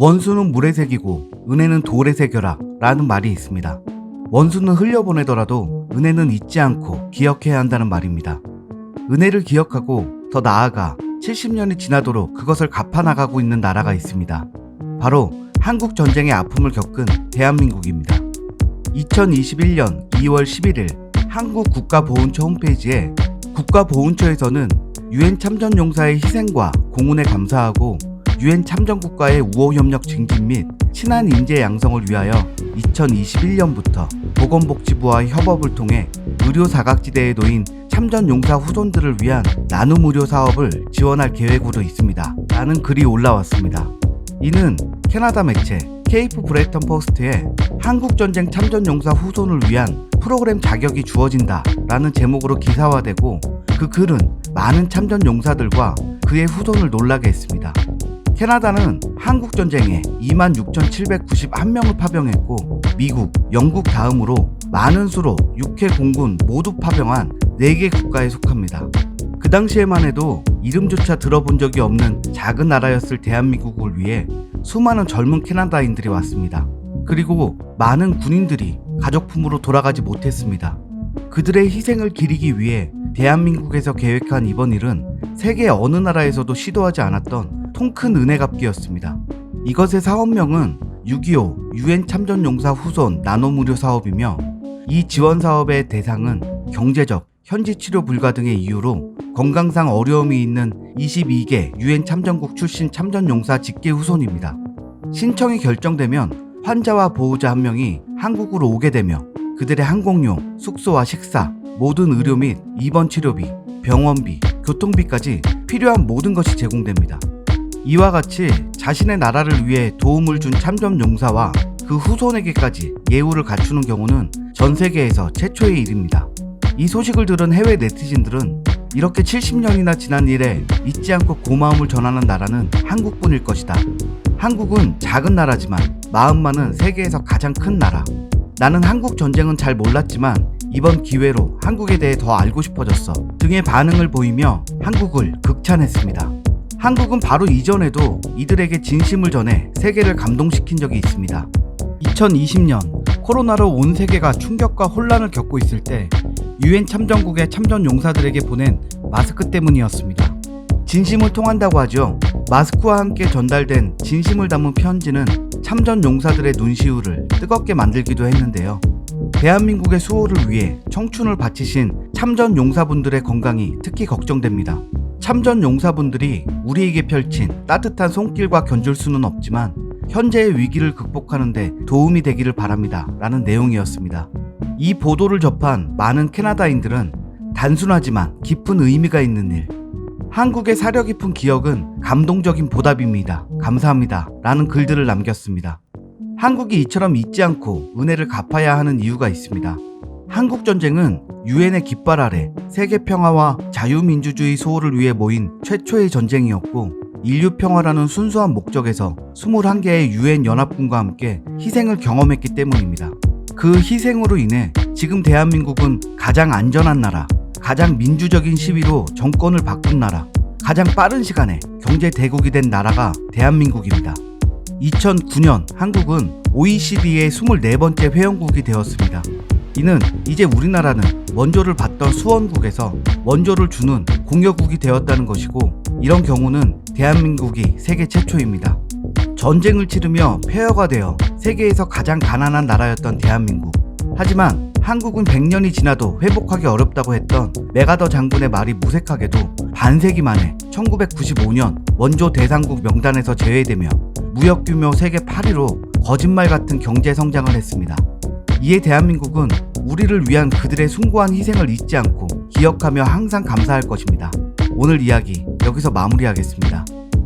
원수는 물에 새기고 은혜는 돌에 새겨라 라는 말이 있습니다. 원수는 흘려보내더라도 은혜는 잊지 않고 기억해야 한다는 말입니다. 은혜를 기억하고 더 나아가 70년이 지나도록 그것을 갚아나가고 있는 나라가 있습니다. 바로 한국 전쟁의 아픔을 겪은 대한민국입니다. 2021년 2월 11일 한국 국가보훈처 홈페이지에 국가보훈처에서는 유엔 참전용사의 희생과 공훈에 감사하고 유엔 참전국가의 우호협력 증진 및 친한 인재 양성을 위하여 2021년부터 보건복지부와 협업을 통해 의료 사각지대에 놓인 참전 용사 후손들을 위한 나눔 의료 사업을 지원할 계획으로 있습니다. 라는 글이 올라왔습니다. 이는 캐나다 매체 케이프 브레턴 포스트에 한국전쟁 참전 용사 후손을 위한 프로그램 자격이 주어진다 라는 제목으로 기사화되고 그 글은 많은 참전 용사들과 그의 후손을 놀라게 했습니다. 캐나다는 한국 전쟁에 26,791명을 파병했고 미국, 영국 다음으로 많은 수로 육해 공군 모두 파병한 4개 국가에 속합니다. 그 당시에만 해도 이름조차 들어본 적이 없는 작은 나라였을 대한민국을 위해 수많은 젊은 캐나다인들이 왔습니다. 그리고 많은 군인들이 가족품으로 돌아가지 못했습니다. 그들의 희생을 기리기 위해 대한민국에서 계획한 이번 일은 세계 어느 나라에서도 시도하지 않았던 통큰 은혜 갚기였습니다. 이것의 사업명은 6.25 유엔 참전용사 후손 나노무료 사업이며 이 지원 사업의 대상은 경제적, 현지 치료 불가 등의 이유로 건강상 어려움이 있는 22개 유엔 참전국 출신 참전용사 직계 후손입니다. 신청이 결정되면 환자와 보호자 한 명이 한국으로 오게 되며 그들의 항공료, 숙소와 식사, 모든 의료 및 입원 치료비, 병원비, 교통비까지 필요한 모든 것이 제공됩니다. 이와 같이 자신의 나라를 위해 도움을 준 참전 용사와 그 후손에게까지 예우를 갖추는 경우는 전 세계에서 최초의 일입니다. 이 소식을 들은 해외 네티즌들은 이렇게 70년이나 지난 일에 잊지 않고 고마움을 전하는 나라는 한국뿐일 것이다. 한국은 작은 나라지만 마음만은 세계에서 가장 큰 나라. 나는 한국 전쟁은 잘 몰랐지만 이번 기회로 한국에 대해 더 알고 싶어졌어. 등의 반응을 보이며 한국을 극찬했습니다. 한국은 바로 이전에도 이들에게 진심을 전해 세계를 감동시킨 적이 있습니다. 2020년 코로나로 온 세계가 충격과 혼란을 겪고 있을 때 유엔 참전국의 참전 용사들에게 보낸 마스크 때문이었습니다. 진심을 통한다고 하죠. 마스크와 함께 전달된 진심을 담은 편지는 참전 용사들의 눈시울을 뜨겁게 만들기도 했는데요. 대한민국의 수호를 위해 청춘을 바치신 참전 용사분들의 건강이 특히 걱정됩니다. 참전 용사분들이 우리에게 펼친 따뜻한 손길과 견줄 수는 없지만 현재의 위기를 극복하는데 도움이 되기를 바랍니다. 라는 내용이었습니다. 이 보도를 접한 많은 캐나다인들은 단순하지만 깊은 의미가 있는 일. 한국의 사려 깊은 기억은 감동적인 보답입니다. 감사합니다. 라는 글들을 남겼습니다. 한국이 이처럼 잊지 않고 은혜를 갚아야 하는 이유가 있습니다. 한국 전쟁은 유엔의 깃발 아래 세계 평화와 자유민주주의 수호를 위해 모인 최초의 전쟁이었고 인류 평화라는 순수한 목적에서 21개의 유엔 연합군과 함께 희생을 경험했기 때문입니다. 그 희생으로 인해 지금 대한민국은 가장 안전한 나라, 가장 민주적인 시위로 정권을 바꾼 나라, 가장 빠른 시간에 경제 대국이 된 나라가 대한민국입니다. 2009년 한국은 OECD의 24번째 회원국이 되었습니다. 이는 이제 우리나라는 원조를 받던 수원국에서 원조를 주는 공여국이 되었다는 것이고 이런 경우는 대한민국이 세계 최초입니다. 전쟁을 치르며 폐허가 되어 세계에서 가장 가난한 나라였던 대한민국. 하지만 한국은 100년이 지나도 회복하기 어렵다고 했던 메가더 장군의 말이 무색하게도 반세기 만에 1995년 원조 대상국 명단에서 제외되며 무역 규모 세계 8위로 거짓말 같은 경제 성장을 했습니다. 이에 대한민국은 우리를 위한 그들의 숭고한 희생을 잊지 않고 기억하며 항상 감사할 것입니다. 오늘 이야기 여기서 마무리하겠습니다.